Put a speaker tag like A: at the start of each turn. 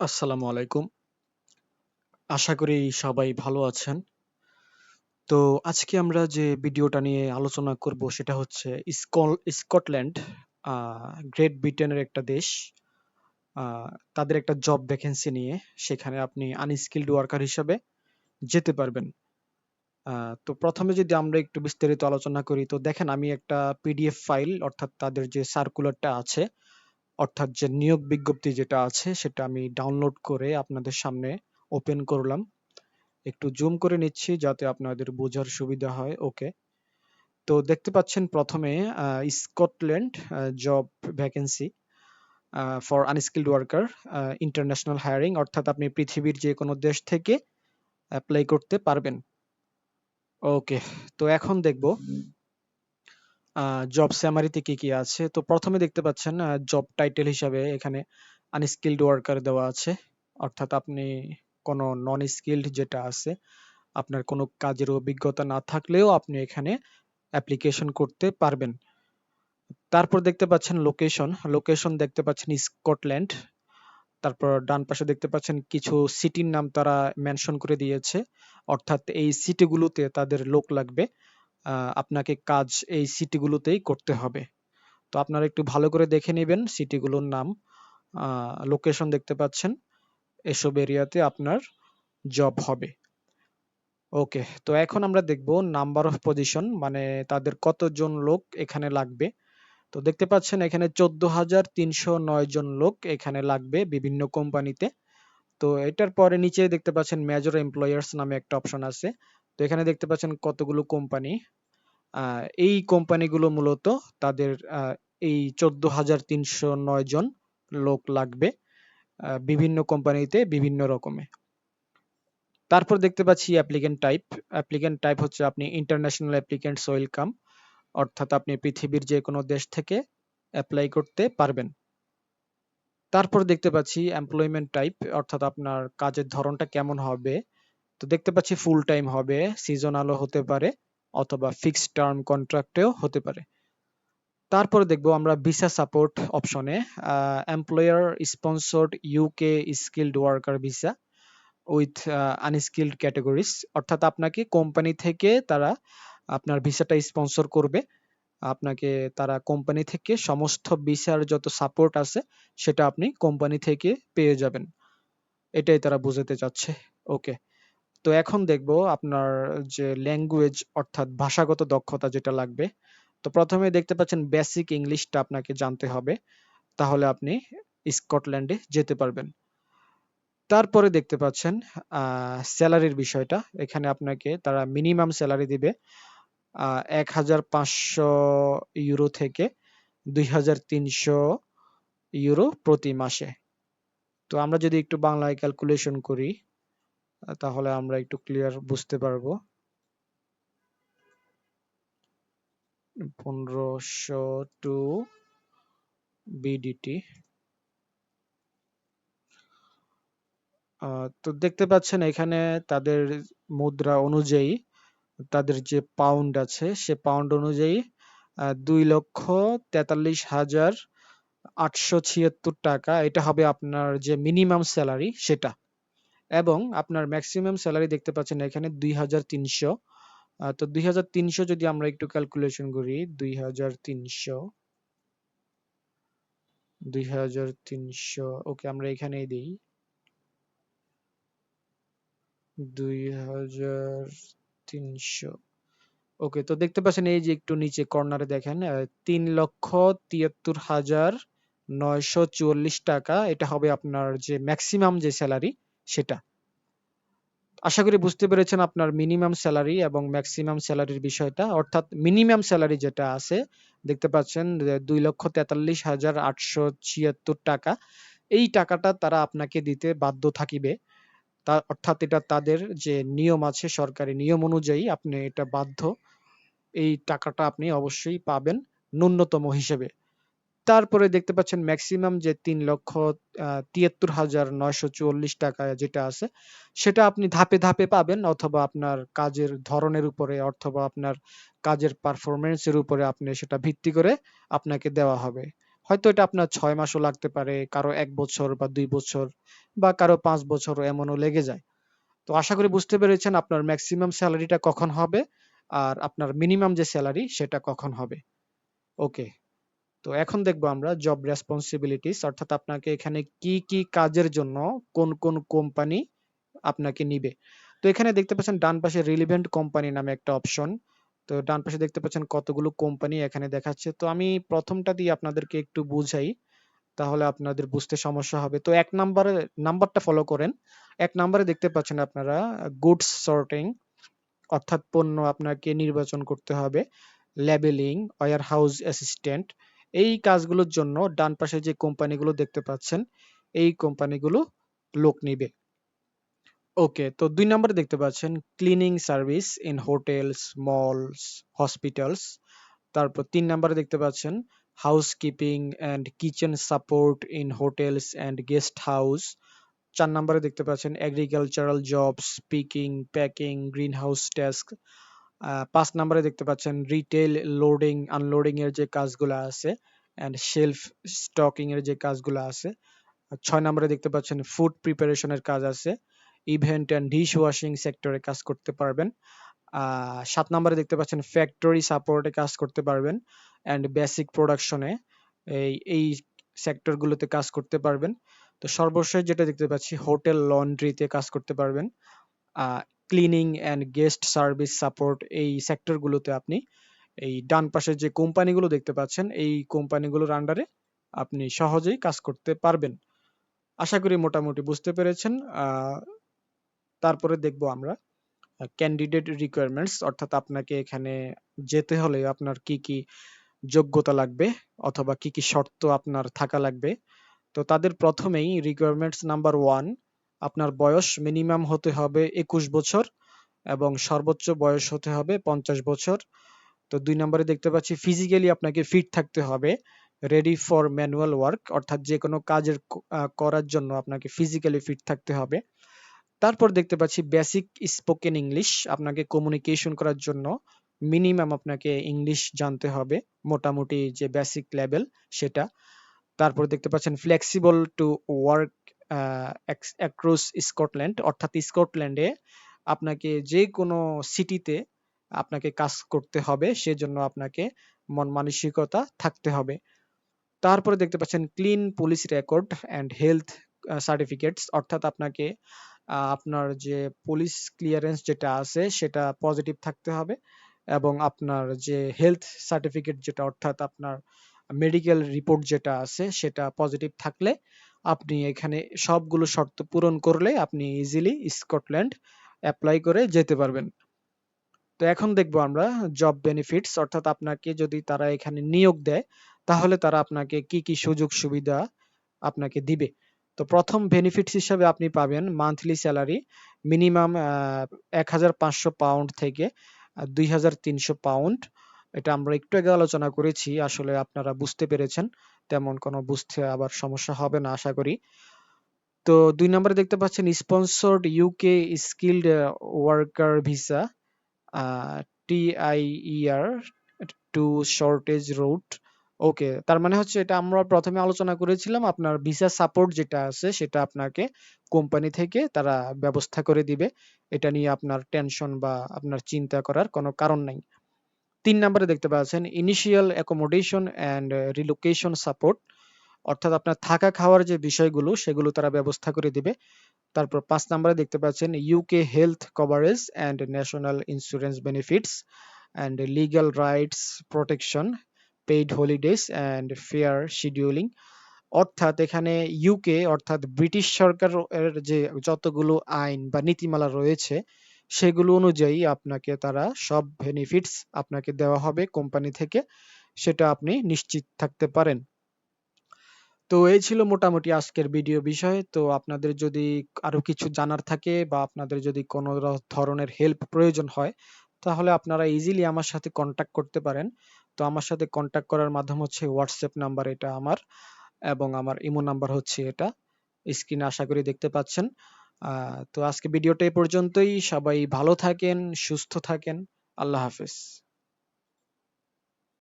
A: আসসালামু আলাইকুম। আশা করি সবাই ভালো আছেন। তো আজকে আমরা যে ভিডিওটা নিয়ে আলোচনা করব সেটা হচ্ছে স্কল স্কটল্যান্ড গ্রেট ব্রিটেনের একটা দেশ। তাদের একটা জব ভ্যাকেন্সি নিয়ে সেখানে আপনি আনস্কিলড ওয়ার্কার হিসাবে যেতে পারবেন। তো প্রথমে যদি আমরা একটু বিস্তারিত আলোচনা করি, তো দেখেন আমি একটা পিডিএফ ফাইল অর্থাৎ তাদের যে সার্কুলারটা আছে অর্থাৎ যে নিয়োগ বিজ্ঞপ্তি যেটা আছে, সেটা আমি ডাউনলোড করে আপনাদের সামনে ওপেন করলাম। একটু জুম করে নিচ্ছি যাতে আপনাদের বোঝার সুবিধা হয়। ওকে। তো দেখতে পাচ্ছেন প্রথমে Scotland job vacancy for unskilled worker international hiring অর্থাৎ আপনি পৃথিবীর যে কোনো দেশ থেকে অ্যাপ্লাই করতে পারবেন। ওকে। তো এখন দেখব জব স্যামারিতে কি, কি আছে। তো প্রথমে দেখতে পাচ্ছেন জব টাইটেল হিসাবে এখানে আনস্কিলড ওয়ার্কার দেওয়া আছে। অর্থাৎ আপনি কোনো নন স্কিল্ড যেটা আছে, আপনার কোনো কাজের অভিজ্ঞতা না থাকলেও আপনি এখানে অ্যাপ্লিকেশন করতে পারবেন। তারপর দেখতে পাচ্ছেন লোকেশন, লোকেশন দেখতে পাচ্ছেন স্কটল্যান্ড। তারপর ডান পাশে দেখতে পাচ্ছেন কিছু সিটির নাম তারা মেনশন করে দিয়েছে। অর্থাৎ এই সিটিগুলোতে তাদের লোক লাগবে। আপনাকে কাজ এই সিটিগুলোতেই করতে হবে। তো আপনারা একটু ভালো করে দেখে নিবেন সিটিগুলোর নাম। লোকেশন দেখতে পাচ্ছেন। এসব এরিয়াতে আপনার জব হবে। ওকে। তো এখন আমরা দেখব নাম্বার অফ পজিশন মানে তাদের কতজন লোক এখানে লাগবে। তো দেখতে পাচ্ছেন এখানে ১৪,৩০৯ জন লোক এখানে লাগবে বিভিন্ন কোম্পানিতে। তো এটার পরে নিচে দেখতে পাচ্ছেন মেজর এমপ্লয়ার্স নামে একটা অপশন আছে। তো এখানে দেখতে পাচ্ছেন কতগুলো কোম্পানি। এই কোম্পানিগুলো মূলত তাদের এই ১৪,৩০৯ জন লোক লাগবে। বিভিন্ন কোম্পানিতে বিভিন্ন রকমে। তারপর দেখতে পাচ্ছি অ্যাপ্লিকেন্ট টাইপ। অ্যাপ্লিকেন্ট টাইপ হচ্ছে আপনি ইন্টারন্যাশনাল অ্যাপ্লিক্যান্টস ওয়েলকাম। অর্থাৎ আপনি পৃথিবীর যে কোনো দেশ থেকে অ্যাপ্লাই করতে পারবেন। তারপর দেখতে পাচ্ছি এমপ্লয়মেন্ট টাইপ অর্থাৎ আপনার কাজের ধরনটা কেমন হবে। তো দেখতে পাচ্ছি ফুল টাইম হবে, সিজনালও হতে পারে অথবা ফিক্সড টার্ম কন্ট্রাক্টেও হতে পারে। তারপরে দেখব আমরা ভিসা সাপোর্ট অপশনে employer sponsored UK skilled worker visa with unskilled categories অর্থাৎ আপনাকে কোম্পানি থেকে তারা আপনার ভিসাটা স্পন্সর করবে। আপনাকে তারা কোম্পানি থেকে সমস্ত ভিসার যত সাপোর্ট আছে সেটা আপনি কোম্পানি থেকে পেয়ে যাবেন। এটাই তারা বোঝাতে চাচ্ছে। ওকে। তো এখন দেখব আপনার যে ল্যাঙ্গুয়েজ অর্থাৎ ভাষাগত দক্ষতা যেটা লাগবে। তো প্রথমে দেখতে পাচ্ছেন বেসিক ইংলিশটা আপনাকে জানতে হবে। তাহলে আপনি স্কটল্যান্ডে যেতে পারবেন। তারপরে দেখতে পাচ্ছেন স্যালারির বিষয়টা। এখানে আপনাকে তারা মিনিমাম স্যালারি দিবে এক হাজার পাঁচশো ইউরো থেকে ২৩০০ ইউরো প্রতি মাসে। তো আমরা যদি একটু বাংলায় ক্যালকুলেশন করি তাহলে আমরা একটু ক্লিয়ার বুঝতে পারব। ১৫০০ টু বিডিটি তো দেখতে পাচ্ছেন এখানে তাদের মুদ্রা অনুযায়ী তাদের যে পাউন্ড আছে, সে পাউন্ড অনুযায়ী দুই লক্ষ তেতাল্লিশ হাজার আটশো ছিয়াত্তর টাকা এটা হবে আপনার যে মিনিমাম সেলারি সেটা। এবং আপনার ম্যাক্সিমাম স্যালারি দেখতে পাচ্ছেন এখানে ২,৩০০ আ তো ২,৩০০ যদি আমরা একটু ক্যালকুলেশন করি ২,৩০০ ২,৩০০ ওকে আমরা এখানেই দেই। ২,৩০০ ওকে তো দেখতে পাচ্ছেন এই যে একটু নিচে কর্নারে দেখেন আ ৩,৭৩,৯৪৪ টাকা এটা হবে আপনার যে ম্যাক্সিমাম যে সেলারি সেটা। আশা করি বুঝতে পেরেছেন আপনার মিনিমাম স্যালারি এবং ম্যাক্সিমাম স্যালারির বিষয়টা। অর্থাৎ মিনিমাম স্যালারি যেটা আছে দেখতে পাচ্ছেন যে ২,৪৩,৮৭৬ টাকা। এই টাকাটা তারা আপনাকে দিতে বাধ্য থাকিবে। তা অর্থাৎ এটা তাদের যে নিয়ম আছে সরকারি নিয়ম অনুযায়ী আপনি এটা বাধ্য। এই টাকাটা আপনি অবশ্যই পাবেন ন্যূনতম হিসেবে। তারপরে দেখতে পাচ্ছেন ম্যাক্সিমাম যে ৩,৭৩,৯৪৪ টাকা যেটা আছে সেটা আপনি ধাপে, ধাপে পাবেন অথবা আপনার কাজের ধরনের উপরে অথবা আপনার কাজের পারফরম্যান্স এর উপরে আপনি সেটা ভিত্তি করে আপনাকে দেওয়া হবে। হয়তো এটা আপনার ছয় মাসও লাগতে পারে কারও এক বছর বা দুই বছর বা কারও পাঁচ বছর এমনও লেগে যায়। তো আশা করি বুঝতে পেরেছেন আপনার ম্যাক্সিমাম স্যালারিটা কখন হবে আর আপনার মিনিমাম যে স্যালারি সেটা কখন হবে। ওকে তো এখন দেখব আমরা জব রেসপন্সিবিলিটিস অর্থাৎ আপনাকে এখানে কি কি কাজের জন্য কোন কোন কোম্পানি আপনাকে নিবে। তো এখানে দেখতে পাচ্ছেন ডান পাশে রিলিভেন্ট কোম্পানি নামে একটা অপশন তো ডান পাশে দেখতে পাচ্ছেন কতগুলো কোম্পানি এখানে দেখাচ্ছে। তো আমি প্রথমটা দিয়ে আপনাদেরকে একটু বুঝাই, তাহলে আপনাদের বুঝতে সমস্যা হবে। তো এক নাম্বারে নাম্বারটা ফলো করেন। এক নাম্বারে দেখতে পাচ্ছেন আপনারা গুডস সর্টিং অর্থাৎ পণ্য আপনাকে নির্বাচন করতে হবে লেবেলিং ওয়ার হাউস অ্যাসিস্ট্যান্ট এই কাজগুলোর জন্য ডান পাশে যে কোম্পানিগুলো দেখতে পাচ্ছেন, এই কোম্পানিগুলো লোক নিবে। ওকে, তো দুই নম্বরে দেখতে পাচ্ছেন cleaning service in hotels, malls, hospitals. তারপর তিন নম্বরে দেখতে পাচ্ছেন housekeeping and kitchen support in hotels and guest house. চার নম্বরে দেখতে পাচ্ছেন agricultural jobs, picking, packing greenhouse task পাঁচ নাম্বারে দেখতে পাচ্ছেন রিটেল লোডিং আনলোডিং এর যে কাজগুলো আছে অ্যান্ড শেলফ স্টকিং এর যে কাজগুলো আছে। ছয় নম্বরে দেখতে পাচ্ছেন ফুড প্রিপারেশনের কাজ আছে। ইভেন্ট অ্যান্ড ডিশ ওয়াশিং সেক্টরে কাজ করতে পারবেন। সাত নম্বরে দেখতে পাচ্ছেন ফ্যাক্টরি সাপোর্টে কাজ করতে পারবেন অ্যান্ড বেসিক প্রোডাকশনে এই এই সেক্টরগুলোতে কাজ করতে পারবেন। তো সর্বশেষ যেটা দেখতে পাচ্ছি হোটেল লন্ড্রিতে কাজ করতে পারবেন। Cleaning and guest service support এই সেক্টরগুলোতে আপনি এই ডান পাশে যে কোম্পানিগুলো দেখতে পাচ্ছেন, এই কোম্পানিগুলোর আন্ডারে আপনি সহজেই কাজ করতে পারবেন। আশা করি মোটামুটি বুঝতে পেরেছেন। তারপরে দেখব আমরা ক্যান্ডিডেট রিকোয়ারমেন্টস অর্থাৎ আপনাকে এখানে যেতে হলে আপনার কি কি যোগ্যতা লাগবে অথবা কি কি শর্ত আপনার থাকা লাগবে। তো তাদের প্রথমেই রিকোয়ারমেন্টস নাম্বার ওয়ান আপনার বয়স মিনিমাম হতে হবে একুশ বছর এবং সর্বোচ্চ বয়স হতে হবে পঞ্চাশ বছর। তো দুই নম্বরে দেখতে পাচ্ছি ফিজিক্যালি আপনাকে ফিট থাকতে হবে রেডি ফর ম্যানুয়াল ওয়ার্ক অর্থাৎ যে কোনো কাজের করার জন্য আপনাকে ফিজিক্যালি ফিট থাকতে হবে। তারপর দেখতে পাচ্ছি বেসিক স্পোকেন ইংলিশ আপনাকে কমিউনিকেশন করার জন্য মিনিমাম আপনাকে ইংলিশ জানতে হবে, মোটামুটি যে বেসিক লেভেল সেটা। তারপর দেখতে পাচ্ছেন flexible to work across Scotland অর্থাৎ স্কটল্যান্ডে আপনাকে যে কোনো সিটিতে আপনাকে কাজ করতে হবে, সেজন্য আপনাকে মন মানসিকতা থাকতে হবে। তারপরে দেখতে পাচ্ছেন clean police record and health certificates অর্থাৎ আপনাকে আপনার যে পুলিশ ক্লিয়ারেন্স যেটা আছে, সেটা পজিটিভ থাকতে হবে এবং আপনার যে হেলথ সার্টিফিকেট যেটা, অর্থাৎ আপনার মেডিকেল রিপোর্ট যেটা আছে, সেটা পজিটিভ থাকলে আপনি এখানে সবগুলো শর্ত পূরণ করলে আপনি ইজিলি স্কটল্যান্ড অ্যাপ্লাই করে যেতে পারবেন। তো এখন দেখব আমরা জব বেনিফিটস অর্থাৎ আপনাকে যদি তারা এখানে নিয়োগ দেয়, তাহলে তারা আপনাকে কি কি সুযোগ সুবিধা আপনাকে দিবে। তো প্রথম বেনিফিটস হিসাবে আপনি পাবেন মান্থলি স্যালারি মিনিমাম এক হাজার পাঁচশো পাউন্ড থেকে দুই হাজার তিনশো পাউন্ড এটা আমরা একটু আগে আলোচনা করেছি, আসলে আপনারা বুঝতে পেরেছেন। তেমন কোনো বুঝতে আবার সমস্যা হবে না, আশা করি। তো দুই নম্বরে দেখতে পাচ্ছেন sponsored UK skilled worker visa TIER two shortage route okay তার মানে হচ্ছে এটা আমরা প্রথমে আলোচনা করেছিলাম, আপনার ভিসা সাপোর্ট যেটা আছে সেটা আপনাকে কোম্পানি থেকে তারা ব্যবস্থা করে দিবে। এটা নিয়ে আপনার টেনশন বা আপনার চিন্তা করার কোনো কারণ নাই। তিন নম্বরে দেখতে পাচ্ছেন initial accommodation and relocation support অর্থাৎ আপনার থাকা খাওয়ার যে বিষয়গুলো, সেগুলো তারা ব্যবস্থা করে দিবে। তারপর পাঁচ নম্বরে দেখতে পাচ্ছেন UK health coverage and national insurance benefits and legal rights protection paid holidays and fair scheduling অর্থাৎ এখানে ইউকে অর্থাৎ ব্রিটিশ সরকার এর যে যতগুলো আইন বা নীতিমালা রয়েছে সেগুলো অনুযায়ী আপনাকে তারা সব বেনিফিটস আপনাকে দেওয়া হবে কোম্পানি থেকে, সেটা আপনি নিশ্চিত থাকতে পারেন। তো এই ছিল মোটামুটি আজকের ভিডিও বিষয়। তো আপনাদের যদি আরও কিছু জানার থাকে বা আপনাদের যদি কোনো ধরনের হেল্প প্রয়োজন হয়, তাহলে আপনারা ইজিলি আমার সাথে কন্ট্যাক্ট করতে পারেন। তো আমার সাথে কন্ট্যাক্ট করার মাধ্যম হচ্ছে হোয়াটসঅ্যাপ নাম্বার এটা আমার এবং আমার ইমো নাম্বার হচ্ছে এটা। স্ক্রিনে আশা করি দেখতে পাচ্ছেন। তো আজকে ভিডিওটা এই পর্যন্তই। সবাই ভালো থাকেন সুস্থ থাকেন। আল্লাহ হাফেজ।